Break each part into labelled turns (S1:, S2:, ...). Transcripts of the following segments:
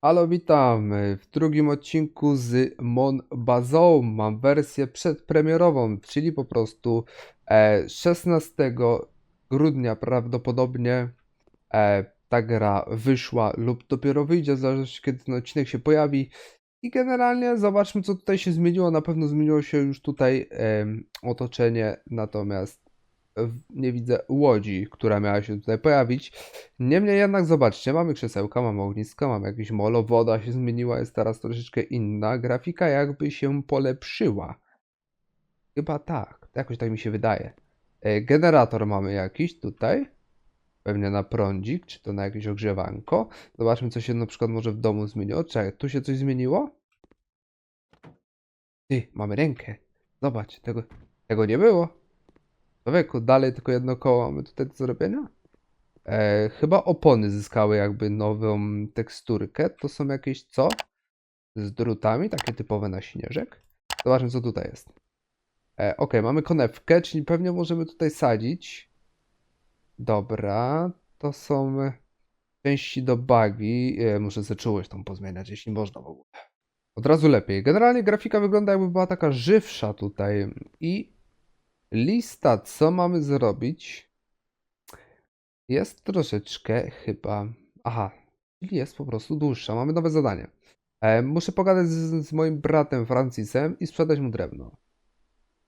S1: Halo, witam w drugim odcinku z Mon Bazą. Mam wersję przedpremierową, czyli po prostu e, 16 grudnia prawdopodobnie e, ta gra wyszła lub dopiero wyjdzie, w kiedy ten odcinek się pojawi. I generalnie zobaczmy, co tutaj się zmieniło. Na pewno zmieniło się już tutaj otoczenie, natomiast nie widzę łodzi, która miała się tutaj pojawić. Niemniej jednak zobaczcie, mamy krzesełka, mamy ogniska, mamy jakieś molo, woda się zmieniła, jest teraz troszeczkę inna. Grafika jakby się polepszyła. Chyba tak, jakoś tak mi się wydaje. E, Generator mamy jakiś tutaj. Pewnie na prądzik, czy to na jakieś ogrzewanko. Zobaczmy, co się na przykład może w domu zmieniło. Czekaj, tu się coś zmieniło? Ty, mamy rękę. Zobacz, tego, tego nie było. Dalej tylko jedno koło mamy tutaj do zrobienia? E, chyba opony zyskały jakby nową teksturkę. To są jakieś co? Z drutami, takie typowe na śnieżek. Zobaczmy, co tutaj jest. E, ok, mamy konewkę, czyli pewnie możemy tutaj sadzić. Dobra, to są części do bagi. E, muszę sobie czułość tą pozmieniać, jeśli można w ogóle. Od razu lepiej. Generalnie grafika wygląda jakby była taka żywsza tutaj. I lista, co mamy zrobić, jest troszeczkę chyba. Aha, czyli jest po prostu dłuższa. Mamy nowe zadanie. E, muszę pogadać z, z moim bratem Francisem i sprzedać mu drewno.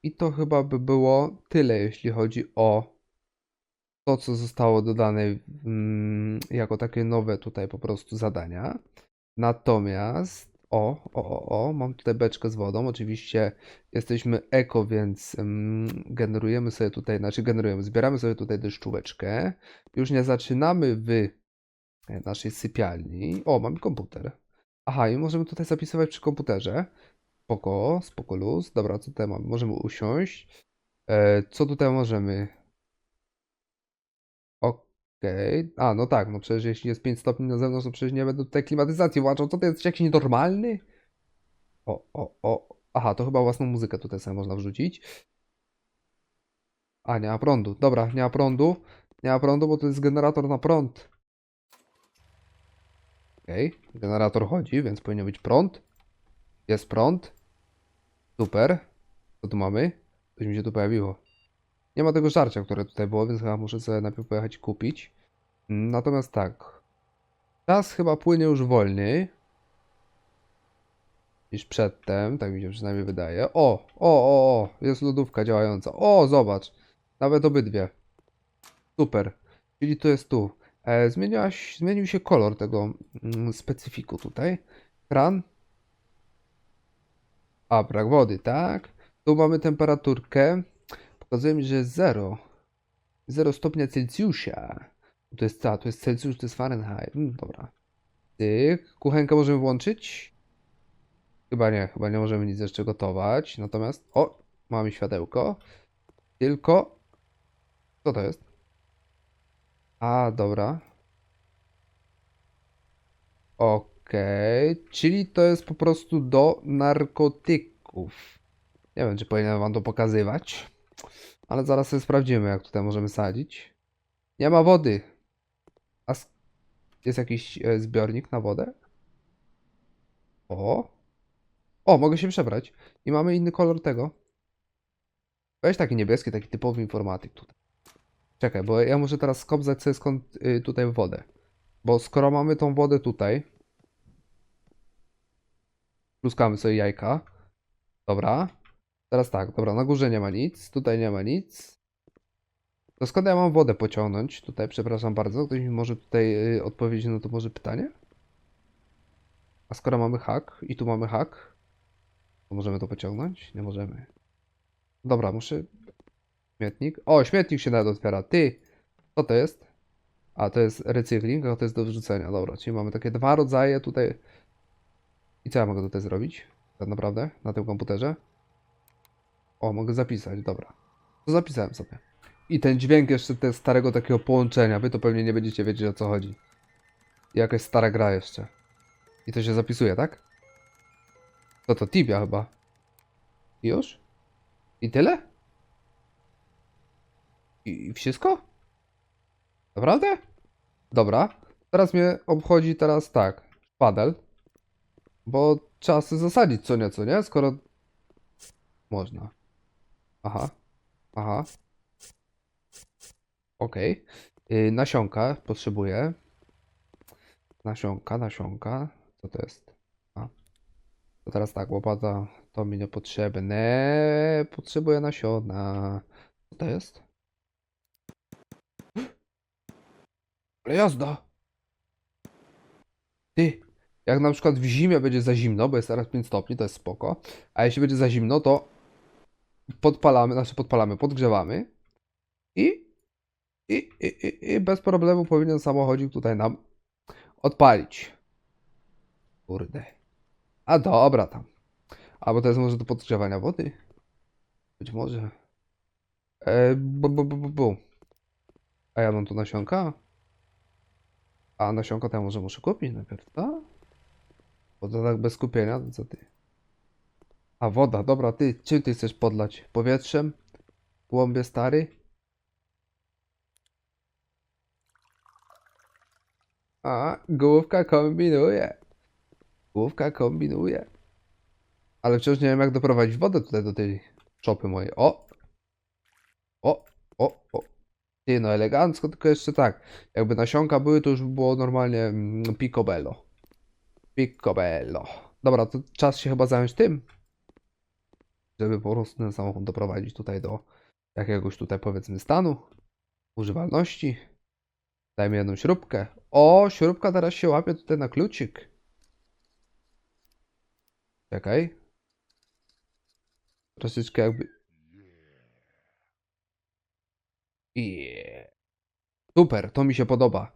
S1: I to chyba by było tyle, jeśli chodzi o to, co zostało dodane mm, jako takie nowe tutaj po prostu zadania. Natomiast, o, o, o, o, mam tutaj beczkę z wodą. Oczywiście jesteśmy eko, więc mm, generujemy sobie tutaj, znaczy generujemy, zbieramy sobie tutaj deszczóweczkę. Już nie zaczynamy w naszej sypialni. O, mamy komputer. Aha, i możemy tutaj zapisywać przy komputerze. Spoko, spoko luz. Dobra, co tutaj mamy? Możemy usiąść. E, co tutaj możemy? Okej. A, no tak, no przecież jeśli jest 5 stopni na zewnątrz, to przecież nie będę tutaj klimatyzacji włączał. Co to jest jakiś nienormalny? O, o, o. Aha, to chyba własną muzykę tutaj sobie można wrzucić. A, nie ma prądu. Dobra, nie ma prądu. Nie ma prądu, bo to jest generator na prąd. Okej, generator chodzi, więc powinien być prąd. Jest prąd. Super. Co tu mamy? Coś mi się tu pojawiło. Nie ma tego żarcia, które tutaj było, więc chyba muszę sobie najpierw pojechać kupić. Natomiast tak. Czas chyba płynie już wolniej. Niż przedtem, tak mi się przynajmniej wydaje. O, o, o, o, jest lodówka działająca. O, zobacz. Nawet obydwie. Super. Czyli to jest tu. E, zmieniłaś, zmienił się kolor tego mm, specyfiku tutaj. Kran. A, brak wody, tak. Tu mamy temperaturkę. Pokazuje mi, że jest 0. 0 stopnia Celsjusza. To jest co? To jest Celsjusz, to jest Fahrenheit. Mm, dobra. Tyk. Kuchenkę możemy włączyć? Chyba nie, chyba nie możemy nic jeszcze gotować. Natomiast, o, mamy światełko. Tylko, co to jest? A, dobra. Okej, czyli to jest po prostu do narkotyków. Nie wiem, czy powinienem wam to pokazywać, ale zaraz sobie sprawdzimy, jak tutaj możemy sadzić. Nie ma wody. A jest jakiś e, zbiornik na wodę? O. O, mogę się przebrać. I mamy inny kolor tego. Weź taki niebieski, taki typowy informatyk tutaj. Czekaj, bo ja muszę teraz skopzać sobie skąd y, tutaj wodę. Bo skoro mamy tą wodę tutaj, pluskamy sobie jajka. Dobra. Teraz tak, dobra, na górze nie ma nic, tutaj nie ma nic. To skąd ja mam wodę pociągnąć? Tutaj, przepraszam bardzo, ktoś mi może tutaj y, odpowiedzieć na to może pytanie? A skoro mamy hak i tu mamy hak, to możemy to pociągnąć? Nie możemy. Dobra, muszę... Śmietnik. O, śmietnik się nawet otwiera. Ty! Co to jest? A, to jest recykling, a to jest do wrzucenia. Dobra, czyli mamy takie dwa rodzaje tutaj. I co ja mogę tutaj zrobić? Tak naprawdę, na tym komputerze? O, mogę zapisać, dobra. To zapisałem sobie. I ten dźwięk jeszcze tego starego takiego połączenia. Wy to pewnie nie będziecie wiedzieć o co chodzi. Jakaś stara gra jeszcze. I to się zapisuje, tak? To to Tibia chyba. Już? I tyle? I i wszystko? Naprawdę? Dobra. Teraz mnie obchodzi teraz tak. padel. Bo sobie zasadzić co nieco, nie? Skoro można. Aha. Aha. Okej. Y, nasionka potrzebuję. Nasionka, nasionka. Co to jest? A. To teraz tak, łopata to mi niepotrzebne. Potrzebuję nasiona. Co to jest? Ale jazda! Ty, jak na przykład w zimie będzie za zimno, bo jest teraz 5 stopni, to jest spoko. A jeśli będzie za zimno, to podpalamy, znaczy podpalamy, podgrzewamy i, i, i, i, bez problemu powinien samochodzik tutaj nam odpalić. Kurde. A dobra tam. Albo to jest może do podgrzewania wody? Być może. E, bu, bu, bu, bu. A ja mam tu nasionka? A nasionka to ja może muszę kupić najpierw, tak? Bo to tak bez kupienia, to co ty? A woda, dobra, ty, czym ty chcesz podlać? Powietrzem? Głąbie stary? A, główka kombinuje. Główka kombinuje. Ale wciąż nie wiem, jak doprowadzić wodę tutaj do tej szopy mojej. O! O! O! O! Ty, no elegancko, tylko jeszcze tak. Jakby nasionka były, to już by było normalnie mm, picobello. Picobello. Dobra, to czas się chyba zająć tym. Żeby po prostu ten samochód doprowadzić tutaj do jakiegoś tutaj powiedzmy stanu. Używalności. Dajmy jedną śrubkę. O, śrubka teraz się łapie tutaj na kluczyk. Czekaj. Troszeczkę jakby... Yeah. Super, to mi się podoba.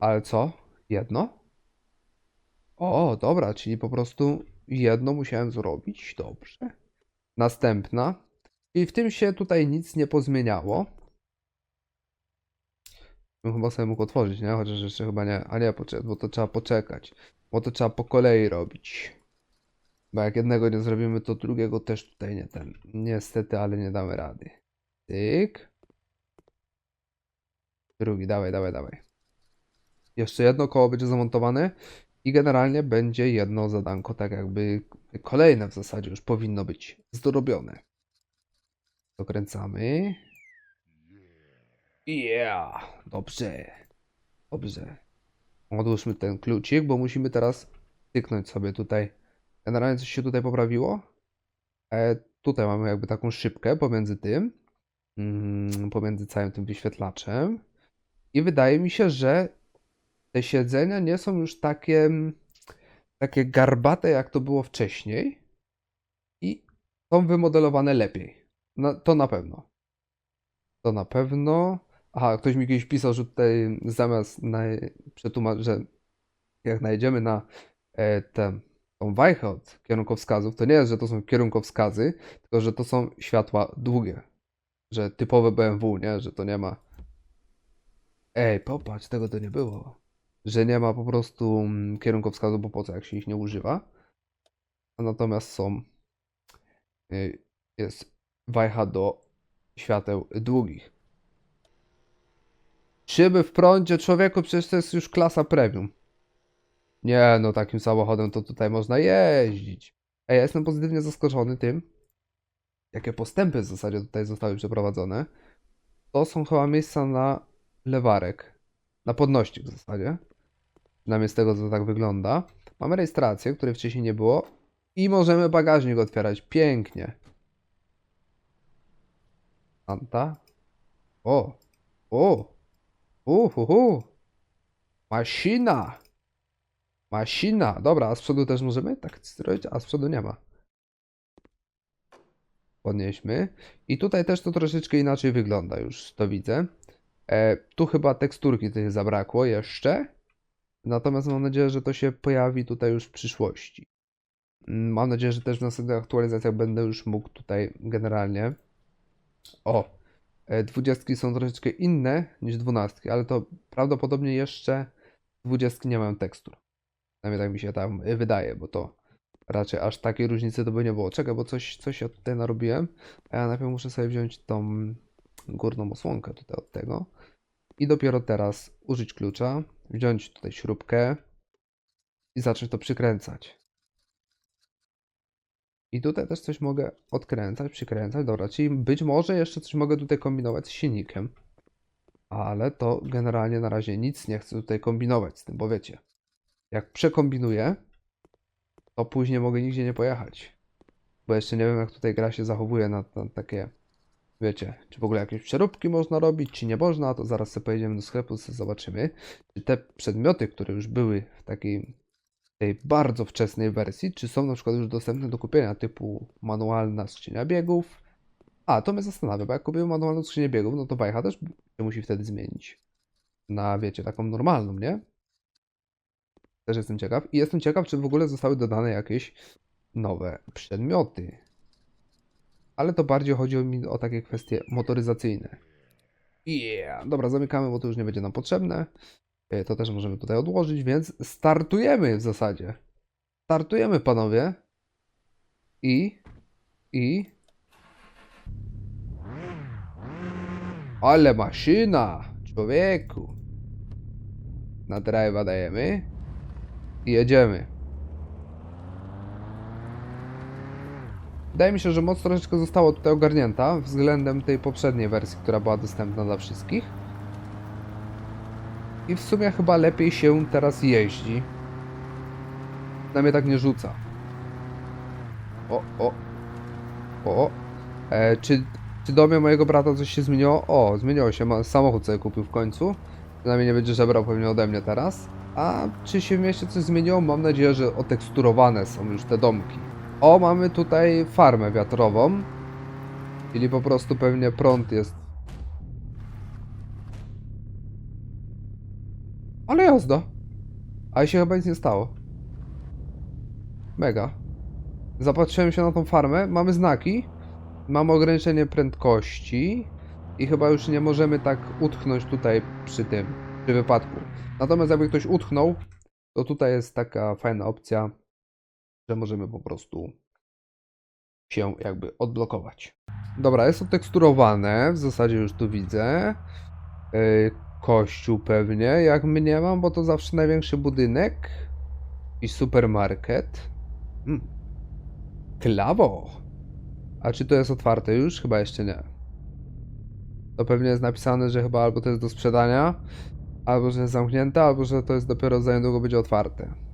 S1: Ale co? Jedno? O, dobra, czyli po prostu jedno musiałem zrobić. Dobrze. Następna. I w tym się tutaj nic nie pozmieniało. Bym chyba sobie mógł otworzyć, nie? Chociaż jeszcze chyba nie. A nie, bo to trzeba poczekać. Bo to trzeba po kolei robić. Bo jak jednego nie zrobimy, to drugiego też tutaj nie ten. Niestety, ale nie damy rady. Tyk. Drugi, dawaj, dawaj, dawaj. Jeszcze jedno koło będzie zamontowane i generalnie będzie jedno zadanko, tak jakby kolejne w zasadzie już powinno być zdrobione. Dokręcamy. Yeah, dobrze. Dobrze. Odłóżmy ten klucik, bo musimy teraz tyknąć sobie tutaj. Generalnie coś się tutaj poprawiło. E, tutaj mamy jakby taką szybkę pomiędzy tym, mm, pomiędzy całym tym wyświetlaczem. I wydaje mi się, że te siedzenia nie są już takie, mm, takie garbate, jak to było wcześniej. I są wymodelowane lepiej. To na pewno. To na pewno. Aha, ktoś mi kiedyś pisał, że tutaj zamiast przetłumaczyć, że jak najdziemy na e, tę tą wajchę od kierunkowskazów, to nie jest, że to są kierunkowskazy, tylko że to są światła długie. Że typowe BMW, nie? Że to nie ma. Ej, popatrz, tego to nie było. Że nie ma po prostu mm, kierunkowskazu, bo po co, jak się ich nie używa. Natomiast są. y, Jest wajcha do świateł długich. Szyby w prądzie, człowieku, przecież to jest już klasa premium. Nie, no takim samochodem to tutaj można jeździć. Ej, ja jestem pozytywnie zaskoczony tym, jakie postępy w zasadzie tutaj zostały przeprowadzone. To są chyba miejsca na lewarek. Na podnośnik w zasadzie. Przynajmniej z tego, co tak wygląda. Mamy rejestrację, której wcześniej nie było. I możemy bagażnik otwierać. Pięknie. Santa. O. O. Uhuhu. Maszyna. Maszyna. Dobra, a z przodu też możemy tak zrobić, a z przodu nie ma. Podnieśmy. I tutaj też to troszeczkę inaczej wygląda, już to widzę. E, tu chyba teksturki tych zabrakło jeszcze. Natomiast mam nadzieję, że to się pojawi tutaj już w przyszłości. Mm, Mam nadzieję, że też w następnych aktualizacjach będę już mógł tutaj generalnie. O, e, dwudziestki są troszeczkę inne niż dwunastki, ale to prawdopodobnie jeszcze dwudziestki nie mają tekstur. Przynajmniej tak mi się tam y, wydaje, bo to raczej aż takiej różnicy to by nie było. Czekaj, bo coś, coś ja tutaj narobiłem, a ja najpierw muszę sobie wziąć tą górną osłonkę tutaj od tego i dopiero teraz użyć klucza, wziąć tutaj śrubkę, i zacząć to przykręcać. I tutaj też coś mogę odkręcać, przykręcać. Dobra, czyli być może jeszcze coś mogę tutaj kombinować z silnikiem. Ale to generalnie na razie nic nie chcę tutaj kombinować z tym, bo wiecie, jak przekombinuję, to później mogę nigdzie nie pojechać. Bo jeszcze nie wiem, jak tutaj gra się zachowuje na, na takie, wiecie, czy w ogóle jakieś przeróbki można robić, czy nie można, to zaraz sobie pojedziemy do sklepu, sobie zobaczymy, czy te przedmioty, które już były w takiej tej bardzo wczesnej wersji, czy są na przykład już dostępne do kupienia, typu manualna skrzynia biegów. A, to mnie zastanawia, bo jak kupiłem manualną skrzynię biegów, no to wajcha też się musi wtedy zmienić. Na, wiecie, taką normalną, nie? Też jestem ciekaw. I jestem ciekaw, czy w ogóle zostały dodane jakieś nowe przedmioty. Ale to bardziej chodzi o, mi o takie kwestie motoryzacyjne. Yeah, dobra, zamykamy, bo to już nie będzie nam potrzebne. E, To też możemy tutaj odłożyć, więc startujemy w zasadzie. Startujemy, panowie. I. I. Ale maszyna! Człowieku! Na drive'a dajemy. I jedziemy. Wydaje mi się, że moc troszeczkę została tutaj ogarnięta względem tej poprzedniej wersji, która była dostępna dla wszystkich. I w sumie chyba lepiej się teraz jeździ. Na mnie tak nie rzuca. O, o. O. E, czy, czy do mnie mojego brata coś się zmieniło? O, zmieniło się. Samochód sobie kupił w końcu. Przynajmniej nie będzie żebrał pewnie ode mnie teraz. A czy się w mieście coś zmieniło? Mam nadzieję, że oteksturowane są już te domki. O, mamy tutaj farmę wiatrową. Czyli po prostu pewnie prąd jest Ale jazda. A się chyba nic nie stało. Mega. Zapatrzyłem się na tą farmę. Mamy znaki. Mamy ograniczenie prędkości. I chyba już nie możemy tak utchnąć tutaj przy tym, przy wypadku. Natomiast jakby ktoś utchnął, to tutaj jest taka fajna opcja, że możemy po prostu się jakby odblokować. Dobra, jest teksturowane. W zasadzie już tu widzę. Yy, kościół pewnie, jak mniemam, bo to zawsze największy budynek i supermarket. Hmm. Klawo! A czy to jest otwarte już? Chyba jeszcze nie. To pewnie jest napisane, że chyba albo to jest do sprzedania, albo że jest zamknięte, albo że to jest dopiero za niedługo będzie otwarte.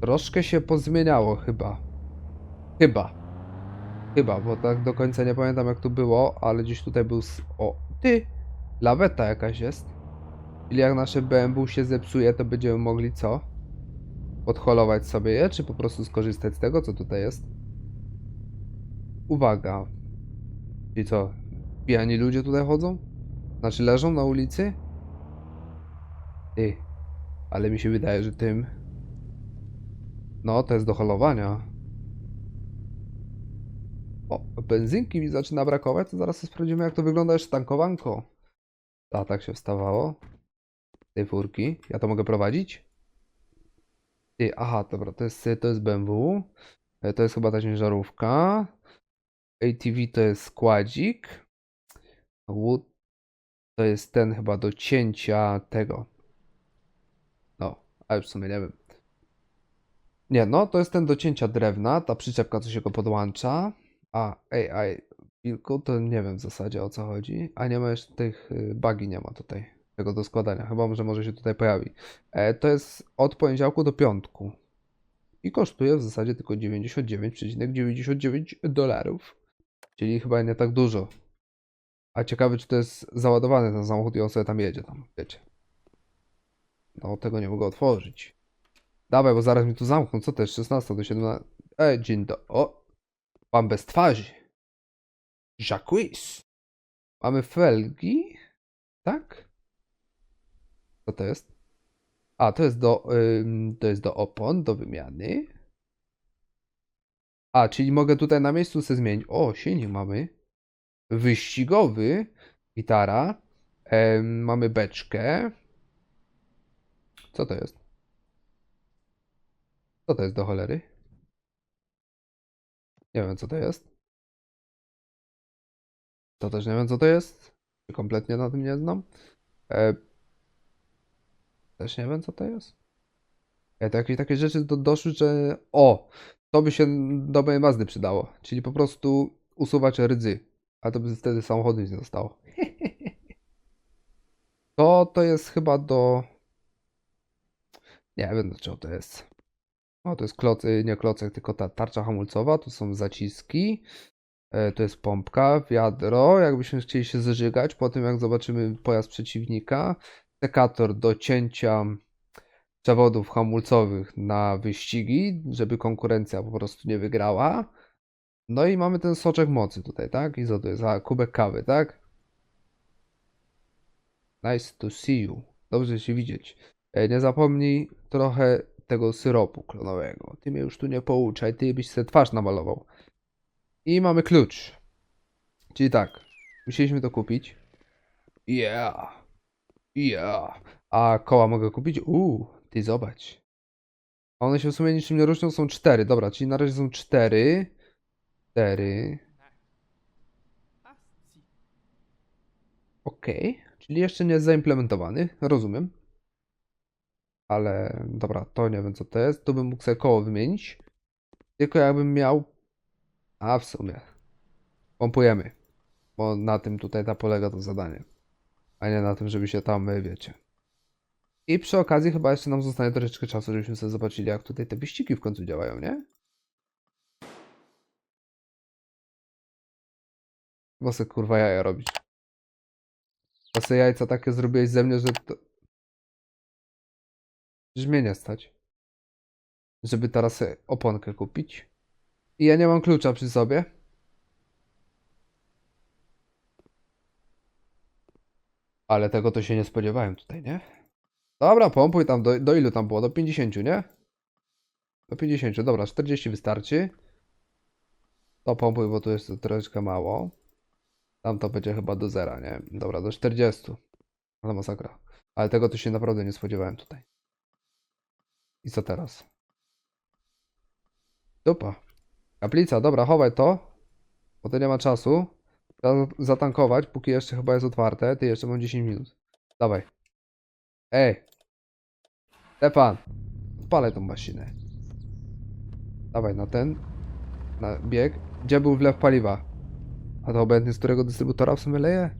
S1: Troszkę się pozmieniało chyba. Chyba. Chyba, bo tak do końca nie pamiętam jak tu było, ale gdzieś tutaj był... O, ty! Laweta jakaś jest. Czyli jak nasze BMW się zepsuje, to będziemy mogli co? Podholować sobie je, czy po prostu skorzystać z tego, co tutaj jest? Uwaga. I co? Pijani ludzie tutaj chodzą? Znaczy leżą na ulicy? Ty. Ale mi się wydaje, że tym... No, to jest do holowania. O, benzynki mi zaczyna brakować, to zaraz sprawdzimy, jak to wygląda jeszcze tankowanko. A tak się wstawało. Tej furki. Ja to mogę prowadzić? Ty, aha, dobra, to jest, to jest BMW. E, To jest chyba ta ciężarówka. ATV to jest składzik. Wood to jest ten chyba do cięcia tego. No, a już w sumie nie wiem. Nie, no, to jest ten do cięcia drewna, ta przyczepka, co się go podłącza. A AI wilku, to nie wiem w zasadzie o co chodzi. A nie ma jeszcze tych y, bagi, nie ma tutaj tego do składania. Chyba że może się tutaj pojawi. E, to jest od poniedziałku do piątku. I kosztuje w zasadzie tylko 99,99 dolarów. Czyli chyba nie tak dużo. A ciekawe, czy to jest załadowany ten samochód i on sobie tam jedzie, tam, wiecie. No, tego nie mogę otworzyć. Dawaj, bo zaraz mi tu zamkną. Co to jest? 16 do 17. Ej, dzień do... O! Pan bez twarzy. Jacques. Mamy felgi. Tak? Co to jest? A, to jest do, ym, to jest do opon, do wymiany. A, czyli mogę tutaj na miejscu sobie zmienić. O, silnik mamy. Wyścigowy. Gitara. Em, mamy beczkę. Co to jest? Co to jest do cholery? Nie wiem, co to jest. To też nie wiem, co to jest. Kompletnie na tym nie znam. E, też nie wiem, co to jest. Ja to jakieś takie rzeczy do, doszły, że o, to by się do mojej Mazdy przydało. Czyli po prostu usuwać rdzy. A to by wtedy samochodu nie zostało. To to jest chyba do... Nie wiem do czego to jest. No to jest kloc, y, nie klocek, tylko ta tarcza hamulcowa. Tu są zaciski. E, To jest pompka, wiadro, jakbyśmy chcieli się zażygać po tym, jak zobaczymy pojazd przeciwnika. Sekator do cięcia przewodów hamulcowych na wyścigi, żeby konkurencja po prostu nie wygrała. No i mamy ten soczek mocy tutaj, tak? I co kubek kawy, tak? Nice to see you. Dobrze się widzieć. E, Nie zapomnij trochę tego syropu klonowego. Ty mnie już tu nie pouczaj, ty byś sobie twarz namalował. I mamy klucz. Czyli tak, musieliśmy to kupić. Yeah. Yeah. A koła mogę kupić? Uuu, ty zobacz. One się w sumie niczym nie różnią, są cztery. Dobra, czyli na razie są cztery. Cztery. Okej, czyli jeszcze nie zaimplementowany, rozumiem. Ale dobra, to nie wiem co to jest. Tu bym mógł sobie koło wymienić. Tylko jakbym miał. A w sumie. Pompujemy. Bo na tym tutaj ta polega to zadanie. A nie na tym, żeby się tam, y, wiecie. I przy okazji chyba jeszcze nam zostanie troszeczkę czasu, żebyśmy sobie zobaczyli, jak tutaj te wyścigi w końcu działają, nie? Bo se kurwa jaja robić. Bo se jajca takie zrobiłeś ze mnie, że to... Że stać. Żeby teraz oponkę kupić. I ja nie mam klucza przy sobie. Ale tego to się nie spodziewałem tutaj, nie? Dobra, pompuj tam, do, do ilu tam było? Do 50, nie? Do 50, dobra, 40 wystarczy. To pompuj, bo tu jest troszeczkę mało. Tam to będzie chyba do zera, nie? Dobra, do 40. Ale masakra. Ale tego to się naprawdę nie spodziewałem tutaj. I co teraz? Dupa. Kaplica, dobra, chowaj to. Bo to nie ma czasu. Trzeba zatankować, póki jeszcze chyba jest otwarte. Ty jeszcze mam 10 minut. Dawaj. Ej. Stefan. Odpalaj tą maszynę. Dawaj na ten. Na bieg. Gdzie był wlew paliwa? A to obecnie z którego dystrybutora w sumie leje?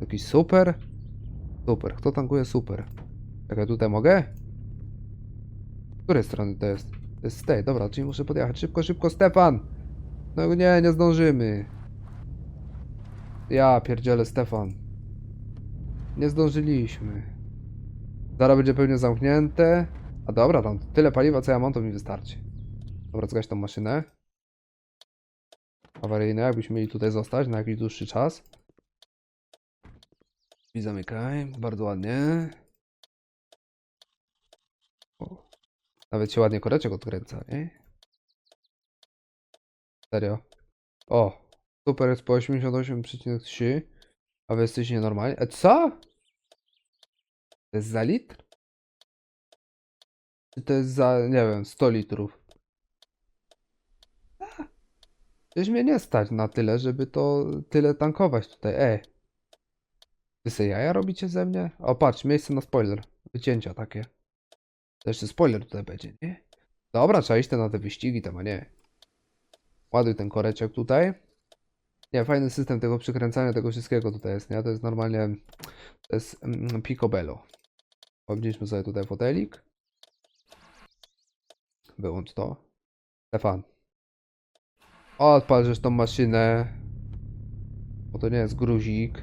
S1: Jakiś super? Super. Kto tankuje super? Czekaj, tutaj mogę? Której strony to jest? To jest z tej, dobra, czyli muszę podjechać. Szybko, szybko, Stefan! No nie, nie zdążymy. Ja pierdzielę, Stefan. Nie zdążyliśmy. Zaraz będzie pewnie zamknięte. A dobra, tam tyle paliwa, co ja mam, to mi wystarczy. Dobra, zgaś tą maszynę. Awaryjne, jakbyśmy mieli tutaj zostać na jakiś dłuższy czas. I zamykaj, bardzo ładnie. Nawet się ładnie koreczek odkręca, nie? Serio. O, super jest po 88,3. A wy jesteście nienormalni. E co? To jest za litr? Czy to jest za, nie wiem, 100 litrów? Przecież mnie nie stać na tyle, żeby to tyle tankować tutaj. Ej. Wy se jaja robicie ze mnie? O, patrz, miejsce na spoiler. Wycięcia takie. Jeszcze spoiler tutaj będzie, nie? Dobra, trzeba iść na te wyścigi tam, a nie. Ładuj ten koreczek tutaj. Nie, fajny system tego przykręcania tego wszystkiego tutaj jest, nie? To jest normalnie, to jest mm, picobello. Obniżmy sobie tutaj fotelik. Wyłącz to. Stefan. Odpal tą maszynę. Bo to nie jest gruzik.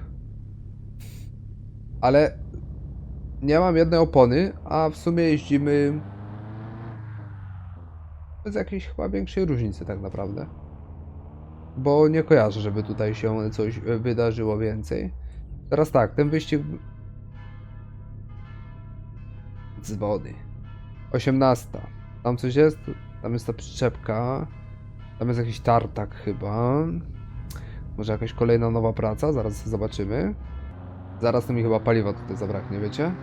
S1: Ale nie mam jednej opony, a w sumie jeździmy bez jakiejś chyba większej różnicy tak naprawdę. Bo nie kojarzę, żeby tutaj się coś wydarzyło więcej. Teraz tak, ten wyścig dzwony. 18. Tam coś jest? Tam jest ta przyczepka. Tam jest jakiś tartak chyba. Może jakaś kolejna nowa praca? Zaraz zobaczymy. Zaraz to mi chyba paliwa tutaj zabraknie, wiecie?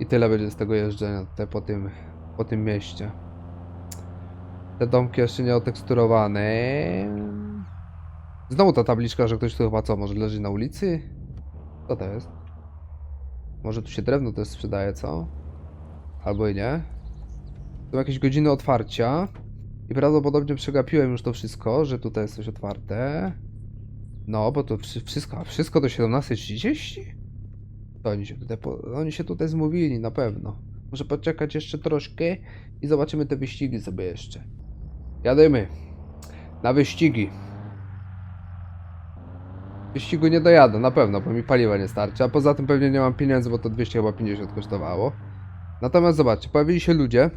S1: I tyle będzie z tego jeżdżenia tutaj po tym, po tym mieście. Te domki jeszcze nie oteksturowane. Znowu ta tabliczka, że ktoś tu chyba co, może leży na ulicy? Co to jest? Może tu się drewno też sprzedaje, co? Albo i nie? Są jakieś godziny otwarcia. I prawdopodobnie przegapiłem już to wszystko, że tutaj jest coś otwarte. No, bo to wszy- wszystko, wszystko do 17.30? To oni się tutaj, oni się tutaj zmówili, na pewno. Muszę poczekać jeszcze troszkę i zobaczymy te wyścigi sobie jeszcze. Jadymy. Na wyścigi. Wyścigu nie dojadę, na pewno, bo mi paliwa nie starczy, a poza tym pewnie nie mam pieniędzy, bo to 200 chyba 50 kosztowało. Natomiast zobaczcie, pojawili się ludzie.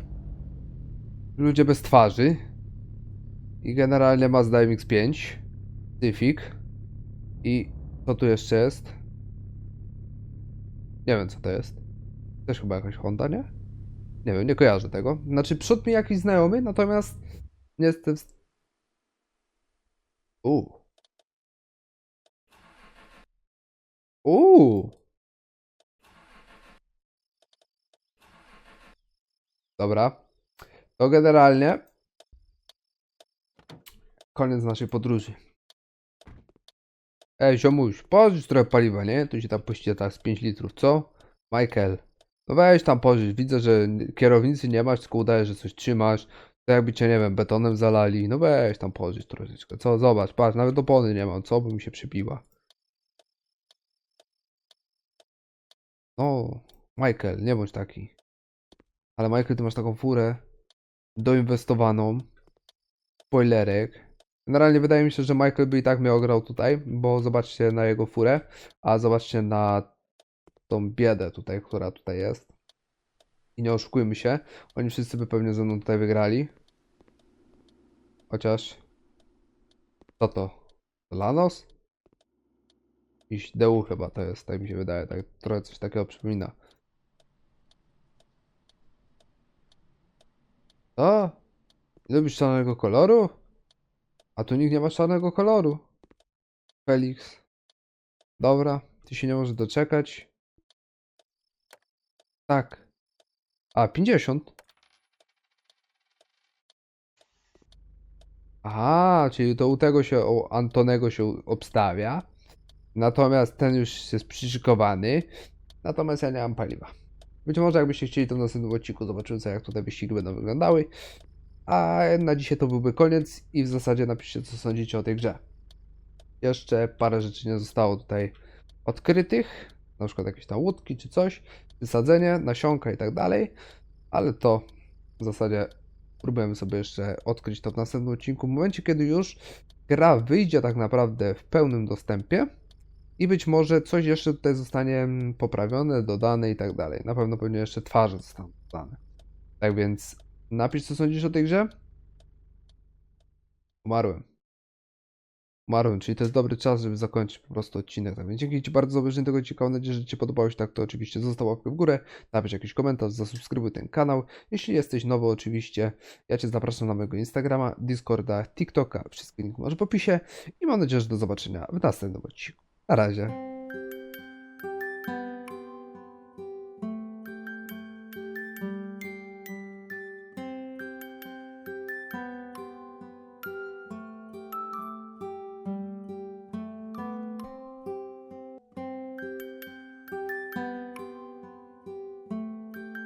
S1: Ludzie bez twarzy. I generalnie Mazda MX-5. Civic. I co tu jeszcze jest? Nie wiem co to jest. Też chyba jakaś Honda, nie? Nie wiem, nie kojarzę tego. Znaczy przód mi jakiś znajomy, natomiast nie jestem... Uuu. Uuu. Dobra. To generalnie koniec naszej podróży. Ej, ziomuś, pożycz trochę paliwa, nie? Tu się tam puścicie tak z 5 litrów, co? Michael, no weź tam pożycz. Widzę, że kierownicy nie masz, tylko udajesz, że coś trzymasz. To jakby cię, nie wiem, betonem zalali. No weź tam pożycz troszeczkę. Co, zobacz, patrz, nawet opony nie mam, co by mi się przybiła. No, Michael, nie bądź taki. Ale Michael, ty masz taką furę doinwestowaną. Spoilerek. Generalnie wydaje mi się, że Michael by i tak miał grał tutaj, bo zobaczcie na jego furę, a zobaczcie na tą biedę tutaj, która tutaj jest. I nie oszukujmy się, oni wszyscy by pewnie ze mną tutaj wygrali. Chociaż... Co to? Lanos? Jakiś Deu chyba to jest, tak mi się wydaje, tak trochę coś takiego przypomina. O! Lubisz czarnego koloru? A tu nikt nie ma czarnego koloru. Felix. Dobra, ty się nie możesz doczekać. Tak. A, 50. Aha, czyli to u tego się, u Antonego się obstawia. Natomiast ten już jest przyszykowany. Natomiast ja nie mam paliwa. Być może jakbyście chcieli, to w następnym odcinku zobaczymy, jak tutaj wyścigi będą wyglądały. A na dzisiaj to byłby koniec i w zasadzie napiszcie, co sądzicie o tej grze. Jeszcze parę rzeczy nie zostało tutaj odkrytych, na przykład jakieś tam łódki czy coś, wysadzenie, nasionka i tak dalej, ale to w zasadzie próbujemy sobie jeszcze odkryć to w następnym odcinku, w momencie kiedy już gra wyjdzie tak naprawdę w pełnym dostępie i być może coś jeszcze tutaj zostanie mm, poprawione, dodane i tak dalej. Na pewno pewnie jeszcze twarze zostaną dodane. Tak więc napisz, co sądzisz o tej grze. Umarłem. Umarłem, czyli to jest dobry czas, żeby zakończyć po prostu odcinek. Tak więc dzięki Ci bardzo za obejrzenie tego odcinka. Mam nadzieję, że Ci się podobało. Jeśli tak, to oczywiście zostaw łapkę w górę, napisz jakiś komentarz, zasubskrybuj ten kanał. Jeśli jesteś nowy, oczywiście, ja Cię zapraszam na mojego Instagrama, Discorda, TikToka. Wszystkie linki masz w opisie. I mam nadzieję, że do zobaczenia w następnym odcinku. Na razie.